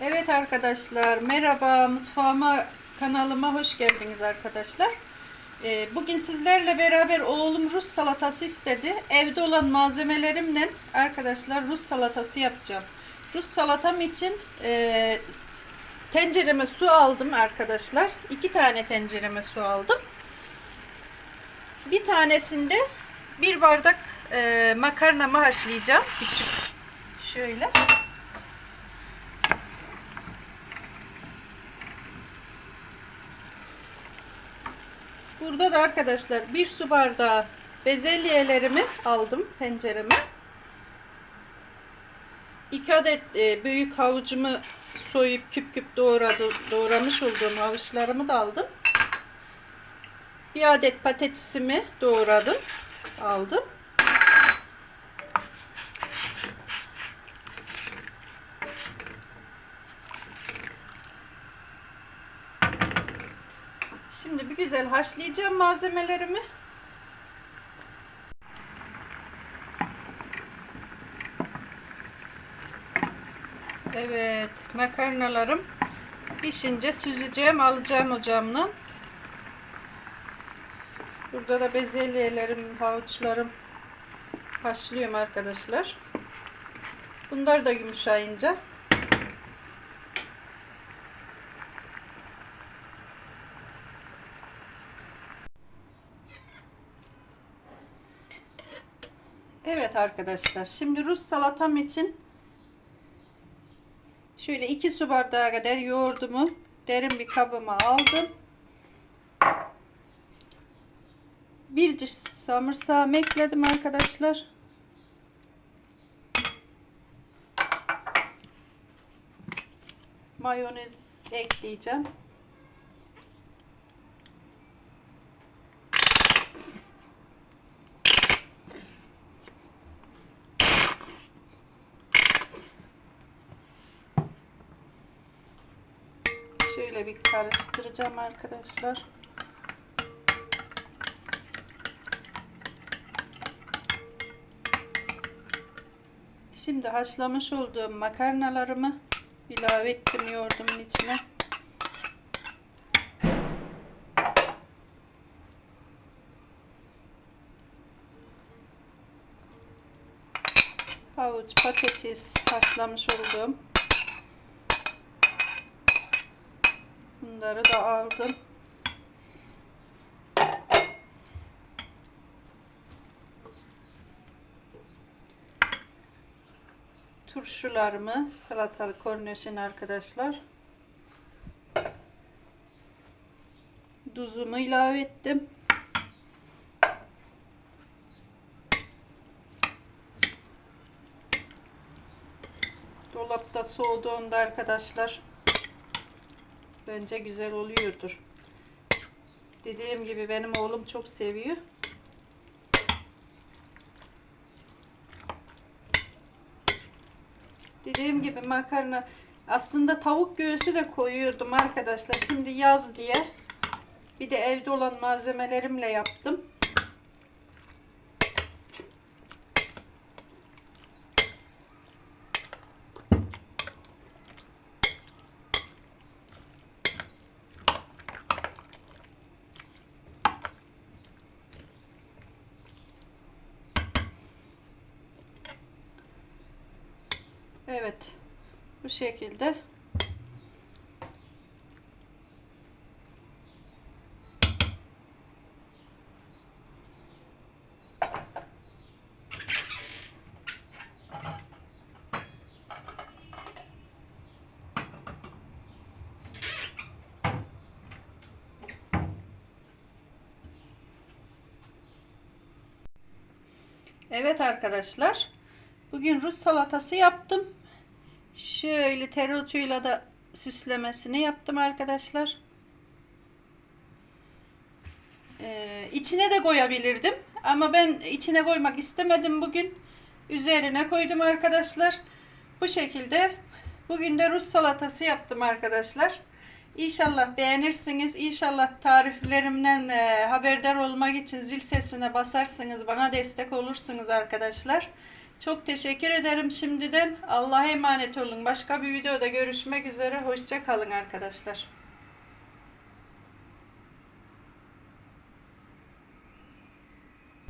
Evet arkadaşlar merhaba mutfağıma kanalıma hoş geldiniz arkadaşlar. Ee, bugün sizlerle beraber oğlum Rus salatası istedi. Evde olan malzemelerimle arkadaşlar Rus salatası yapacağım. Rus salatam için e, tencereme su aldım arkadaşlar. İki tane tencereme su aldım. Bir tanesinde bir bardak e, makarnamı haşlayacağım. Küçük şöyle. Burada da arkadaşlar bir su bardağı bezelyelerimi aldım tencereme. 2 adet e, büyük havucumu soyup küp küp doğradı, doğramış olduğum havuçlarımı da aldım. Bir adet patatesimi doğradım. Aldım. Şimdi bir güzel haşlayacağım malzemelerimi. Evet, makarnalarım pişince süzeceğim, alacağım ocağımdan. Burada da bezelyelerim, havuçlarım haşlıyorum arkadaşlar. Bunlar da yumuşayınca Evet arkadaşlar. Şimdi Rus salatam için şöyle 2 su bardağı kadar yoğurdumu derin bir kabıma aldım. Bir diş samırsağımı ekledim arkadaşlar. Mayonez ekleyeceğim. Şöyle bir karıştıracağım arkadaşlar. Şimdi haşlamış olduğum makarnalarımı ilave ettim yoğurdumun içine. Havuç, patates haşlamış olduğum Bunları da aldım. Turşularımı salatalık korneşin arkadaşlar. Tuzumu ilave ettim. Dolapta soğuduğunda arkadaşlar Bence güzel oluyordur. Dediğim gibi benim oğlum çok seviyor. Dediğim gibi makarna aslında tavuk göğsü de koyuyordum arkadaşlar. Şimdi yaz diye bir de evde olan malzemelerimle yaptım. Evet. Bu şekilde. Evet arkadaşlar. Bugün Rus salatası yaptım. Şöyle tereotuyla da süslemesini yaptım arkadaşlar. Ee, içine de koyabilirdim. Ama ben içine koymak istemedim bugün. Üzerine koydum arkadaşlar. Bu şekilde bugün de Rus salatası yaptım arkadaşlar. İnşallah beğenirsiniz. İnşallah tariflerimden e, haberdar olmak için zil sesine basarsınız. Bana destek olursunuz arkadaşlar. Çok teşekkür ederim şimdiden. Allah'a emanet olun. Başka bir videoda görüşmek üzere. Hoşça kalın arkadaşlar.